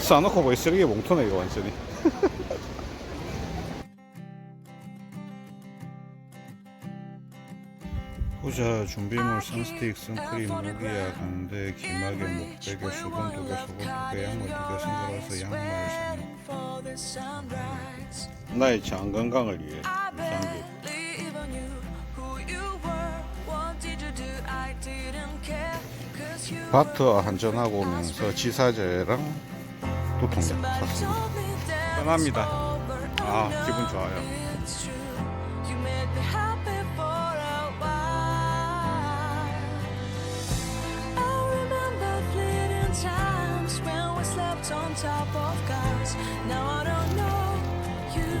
싸놓고 보이 쓰레기 봉투네 이거 완전히. 후자 준비물 선스틱 선크림 무기야 강대 기막에 목베개 수건 두개 소금 두개 양말 두개 선글라스 양말 상 나의 장 건강을 위해 유산균 바터 한전하고 오면서 지사제랑 두통약 샀습니다 편합니다 아 기분 좋아요.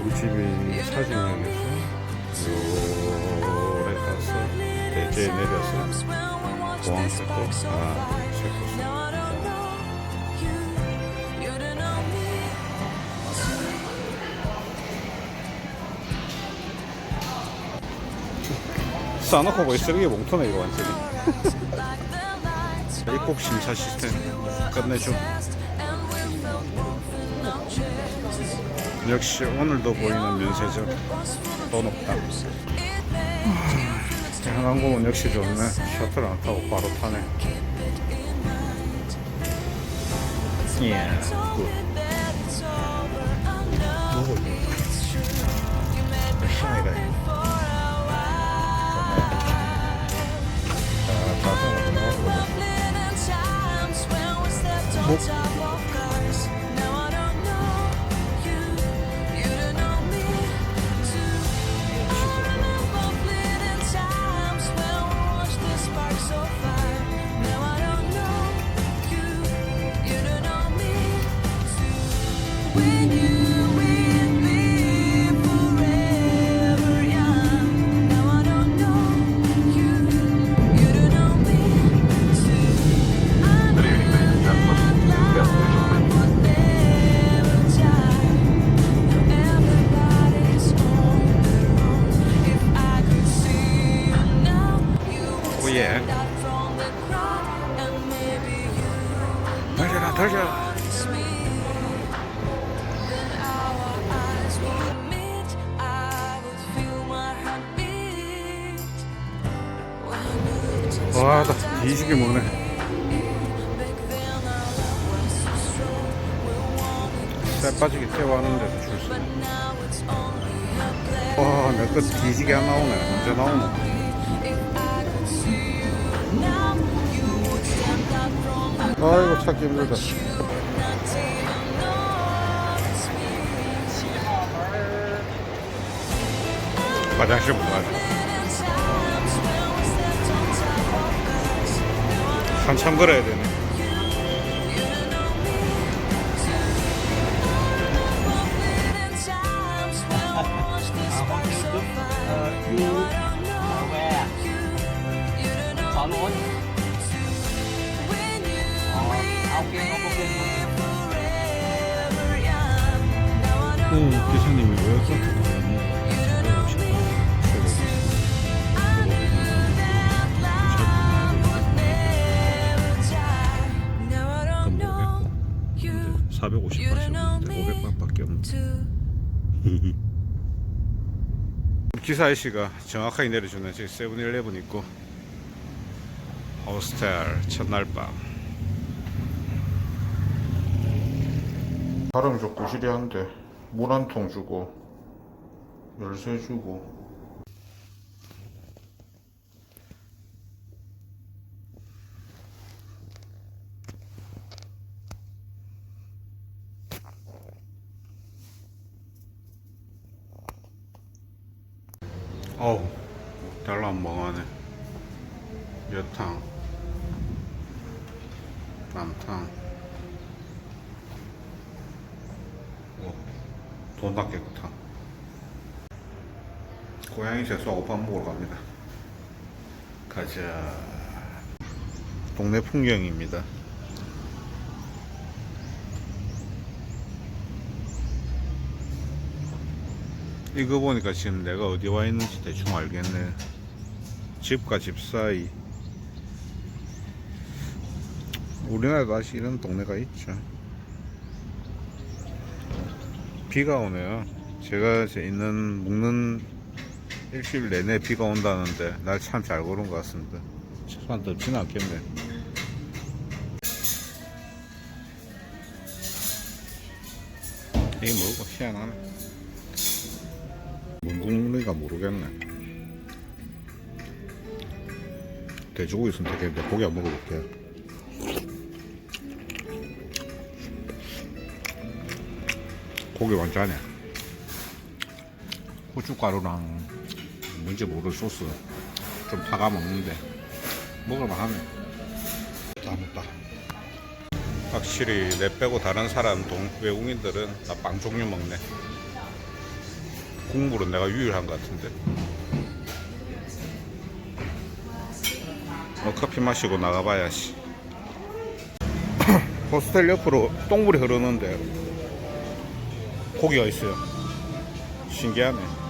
우리 집이 사진역에서 요래 가서 대제에 내려서 공항 싣고 아 싸놓고 보이 쓰레기 봉투네 이거 완전히. 입국 심사 시스템 끝내줘. 역시 오늘도 보이는 면세점 더 높다. 대한항공은 역시 좋네. 셔틀 안 타고 바로 타네. 예 on 와, 나 뒤지게 먹네. 쌀 빠지게 태워하는데도 줄수. 와, 내거 뒤지게 안 나오네. 언제 나오노? 아이고, 찾기 힘들다. 화장실 못 가자. 한참 걸어야 되네. Fleeting times when we 450바트인데 500바트밖에 없는데. too. 기사 아저씨가 정확하게 내려주네. 저기 세븐일레븐 있고 호스텔 첫날 밤. 발음이 좀 부실해한데 물 한 통 주고 열쇠 주고 어우 달라 멍하네. 여탕. 남탕. 오, 돈다 깨끗한 고양이 재수하고 밥 먹으러 갑니다. 가자. 동네 풍경입니다 이거 보니까 지금 내가 어디 와 있는지 대충 알겠네. 집과 집 사이. 우리나라도 아직 이런 동네가 있죠. 비가 오네요. 제가 이제 있는 묵는 일주일 내내 비가 온다는데 날 참 잘 고른 것 같습니다. 최소한 덥지는 않겠네. 이게 뭐고 희한하네. 문국리가 모르겠네. 돼지고기 선택했는데 고기 안 먹어볼게. 고기 완전해. 고춧가루랑 뭔지 모를 소스 좀 타가 먹는데 먹을만 하네. 다 먹다. 확실히 내 빼고 다른 사람 동 외국인들은 다빵 종류 먹네. 국물은 내가 유일한 것 같은데. 뭐 커피 마시고 나가봐야지. 호스텔 옆으로 똥물이 흐르는데 고기가 있어요. 신기하네.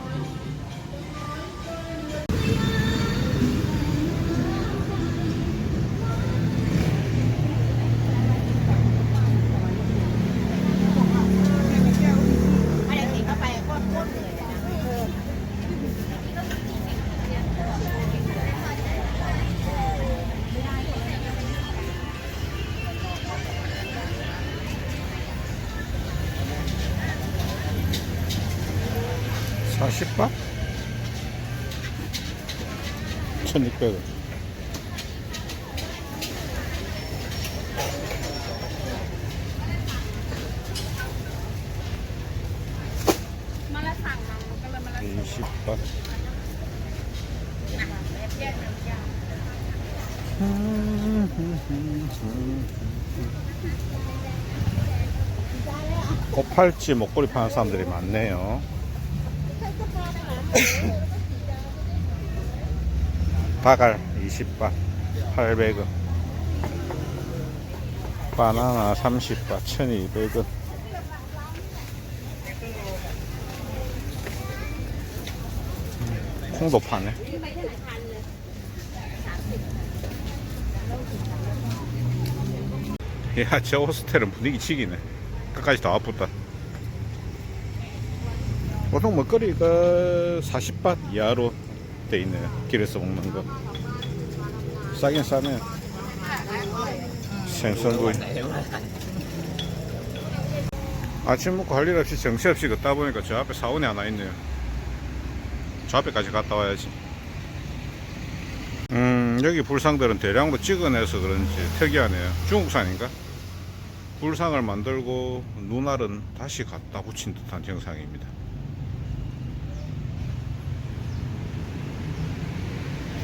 사십 바 1600원. 이십 바 고팔찌 목걸이 파는 사람들이 많네요. 다갈 20바 800원 바나나 30바 1200원 콩도 파네 야, 저 호스텔은 분위기 치기네. 끝까지 다 아프다. 보통 먹거리가 40밭 이하로 돼 있네요. 길에서 먹는 거. 싸긴 싸네. 생선구이. 아침 먹고 할 일 없이 정신없이 걷다 보니까 저 앞에 사원이 하나 있네요. 저 앞에까지 갔다 와야지. 음, 여기 불상들은 대량으로 찍어내서 그런지 특이하네요. 중국산인가? 불상을 만들고 눈알은 다시 갖다 붙인 듯한 형상입니다.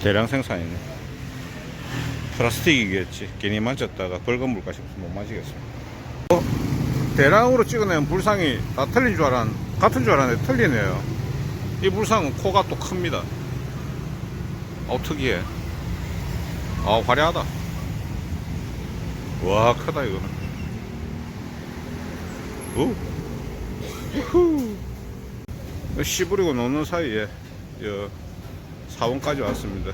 대량 생산이네. 플라스틱이겠지. 괜히 만졌다가 벌금 물가 싶어서 못 마시겠어. 어? 대량으로 찍어낸 불상이 다 틀린 줄 알았, 같은 줄 알았는데 틀리네요. 이 불상은 코가 또 큽니다. 어, 특이해. 아, 화려하다. 와, 크다, 이거는. 오. 우후. 씨 부리고 노는 사이에, 여, 사원까지 왔습니다.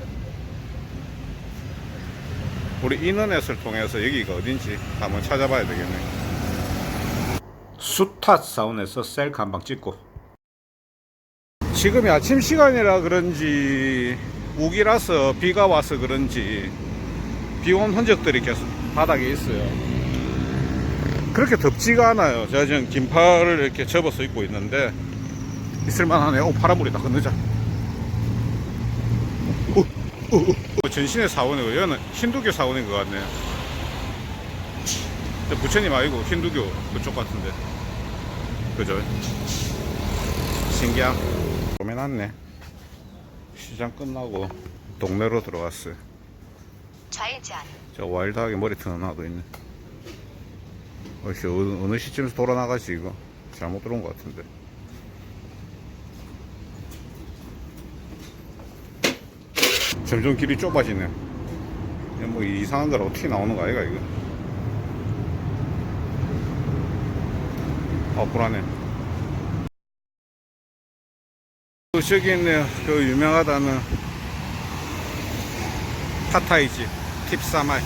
우리 인터넷을 통해서 여기가 어딘지 한번 찾아봐야 되겠네. 수탓 사원에서 셀카 한방 찍고. 지금이 아침 시간이라 그런지 우기라서 비가 와서 그런지 비온 흔적들이 계속 바닥에 있어요. 그렇게 덥지가 않아요. 제가 지금 긴팔을 이렇게 접어서 입고 있는데 있을만하네요. 오, 파란물이다. 건너자. 어, 전신의 사원이고 여기는 힌두교 사원인 것 같네요. 저 부처님 아니고 힌두교 그쪽 같은데. 그죠? 신기함. 고민났네. 시장 끝나고 동네로 들어왔어요. 좌회전. 저 와일드하게 머리 트는 하나도 있네. 어씨 어느, 어느 시점에서 돌아 나가지 이거 잘못 들어온 것 같은데. 점점 길이 좁아지네. 뭐 이상한 걸 어떻게 나오는 거 아이가 이거? 아 불안해. 또 저기 있네요. 그 유명하다는 파타이지 팁사마이.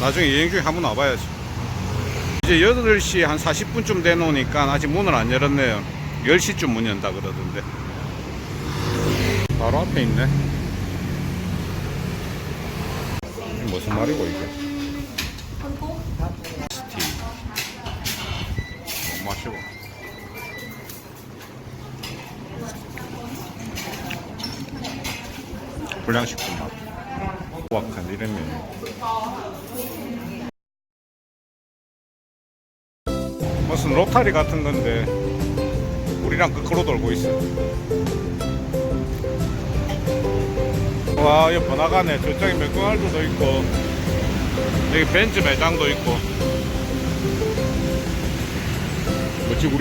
나중에 여행 중에 한번 와봐야지. 이제 8시 한 40분쯤 돼 놓으니까 아직 문을 안 열었네요. 10시쯤 문 연다 그러던데. 바로 앞에 있네. 무슨 말이고 이게? 스티. 못 마시고. 불량식품 맛. 이런 메뉴. 무슨 로타리 같은 건데 우리랑 거꾸로 돌고 있어. 와, 여기 번화가네. 저쪽에 맥도날드도 있고, 여기 벤츠 매장도 있고.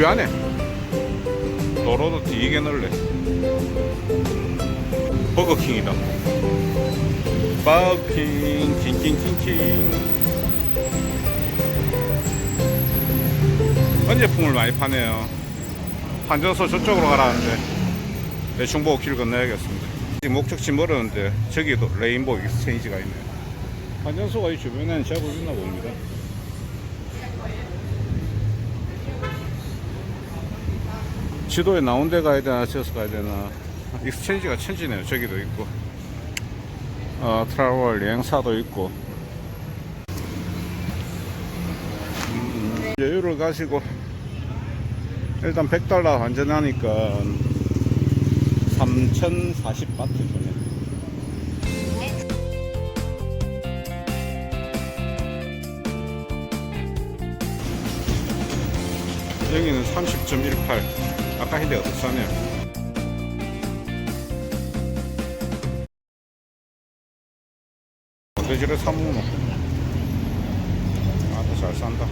안에? 도로도 되게 넓네. 버거킹이다. 버거킹, 킹킹킹킹. 언제품을 많이 파네요. 환전소 저쪽으로 가라는데 대충 보고 길 건너야겠습니다. 목적지 멀었는데 저기도 레인보우 익스체인지가 있네요. 환전소가 이 주변에는 제법 있나 봅니다. 지도에 나온 데 가야 되나 저서 가야 되나 익스체인지가 천지네요. 저기도 있고 어, 트라월 여행사도 있고 여유를 가지고 일단 100달러 환전하니까 3040바트 주네 여기는 30.18 아까 힌데가 더 싸네요? 어디지를 사무노? 아또 잘 산다.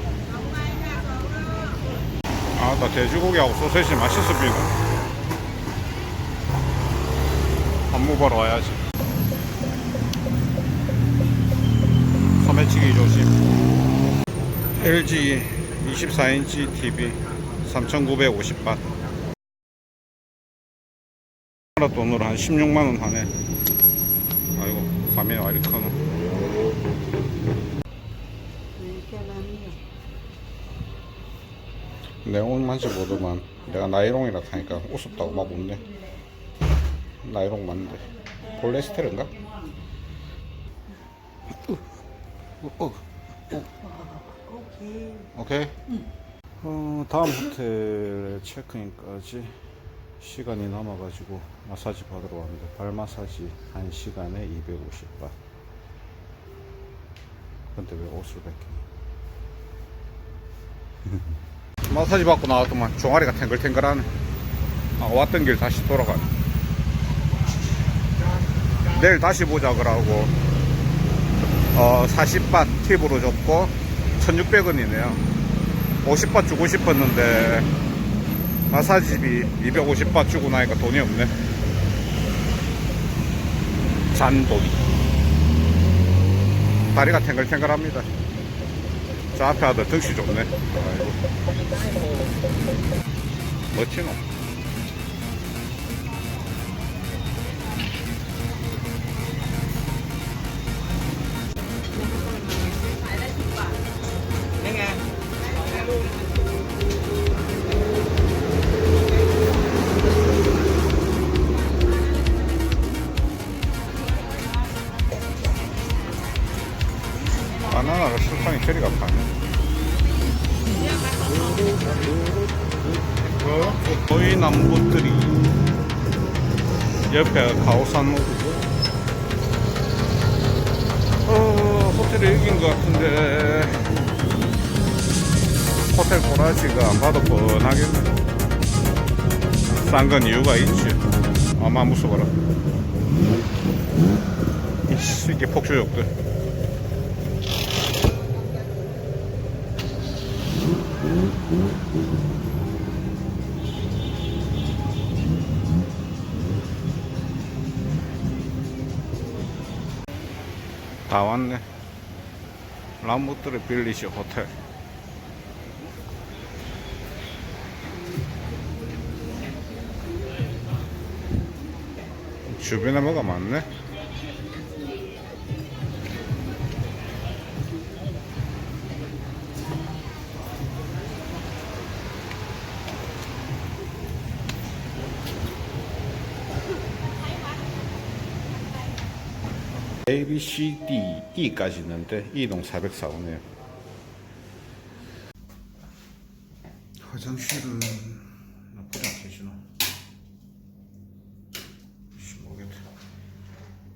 아나 돼지고기하고 소세지 맛있습니다 밥 먹으러 와야지. 소매치기 조심. LG 24인치 TV 3950바 우리나라 돈으로 한 16만원 하네. 아이고 화면이 왜 이렇게 크노. 내 옷만지 보더만. 내가 나이롱이라 하니까 우습다고 막 웃네 나이롱 맞는데. 폴레스테르인가? 어, 어, 어. 오케이. 어, 다음 호텔 체크인까지 시간이 남아가지고 마사지 받으러 왔는데 발 마사지 1시간에 250바 근데 왜 옷을 벗기니 마사지 받고 나왔더만 종아리가 탱글탱글하네. 아, 왔던 길 다시 돌아가네 내일 다시 보자 그러고 어, 40바 팁으로 줬고 1600원이네요. 50바 주고 싶었는데 마사지비 250바 주고 나니까 돈이 없네. 잔돈이. 다리가 탱글탱글합니다. 저 앞에 아들 덕시 좋네. 아이고. 멋지노 바나나가 실상이 캐리가 파네. 거의 나무들이 옆에 가오산 로드고. 어, 호텔이 여긴 것 같은데. 호텔 꼬라지가 안 봐도 뻔하겠네. 싼 건 이유가 있지. 아마 무서워라 이게 폭주족들 다 왔네. 람보트르 빌리시 호텔. 주변에 뭐가 많네. A, B, C, D, E까지 있는데 E동 404호네요. 화장실은 나쁘지 않겠지나. 모르겠다.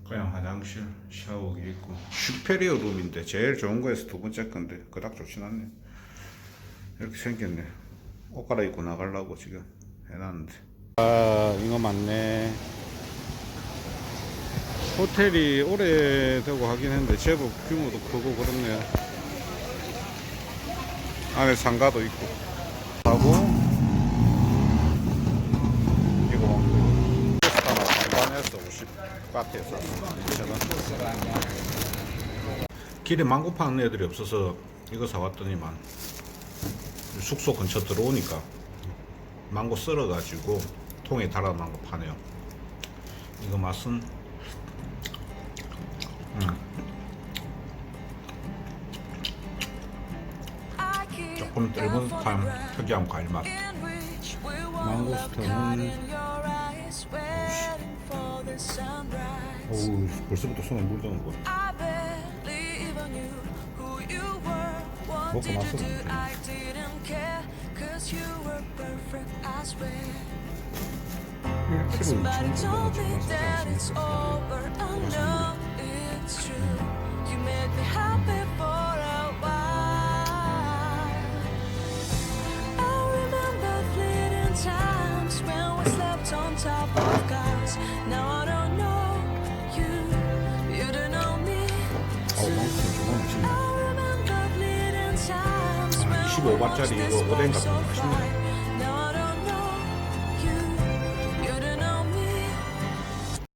그냥 화장실, 샤워기 있고 슈페리어 룸인데 제일 좋은 거에서 두 번째 건데 그닥 좋진 않네. 이렇게 생겼네. 옷 갈아입고 나가려고 지금 해놨는데. 아 이거 맞네. 호텔이 오래되고 하긴 했는데 제법 규모도 크고 그렇네요. 안에 상가도 있고. 하고 이거 하나 반반해서 50 바트에서 2,000원. 길에 망고 파는 애들이 없어서 이거 사왔더니만 숙소 근처 들어오니까 망고 썰어가지고 통에 달아 망고 파네요. 이거 맛은 조금 떫은 듯한 특이한 과일 맛. 망고스타는 어우 벌써부터 손에 물 드는 거. 먹고 told me that it's over. I know it's 我往这里我我练搞不明白。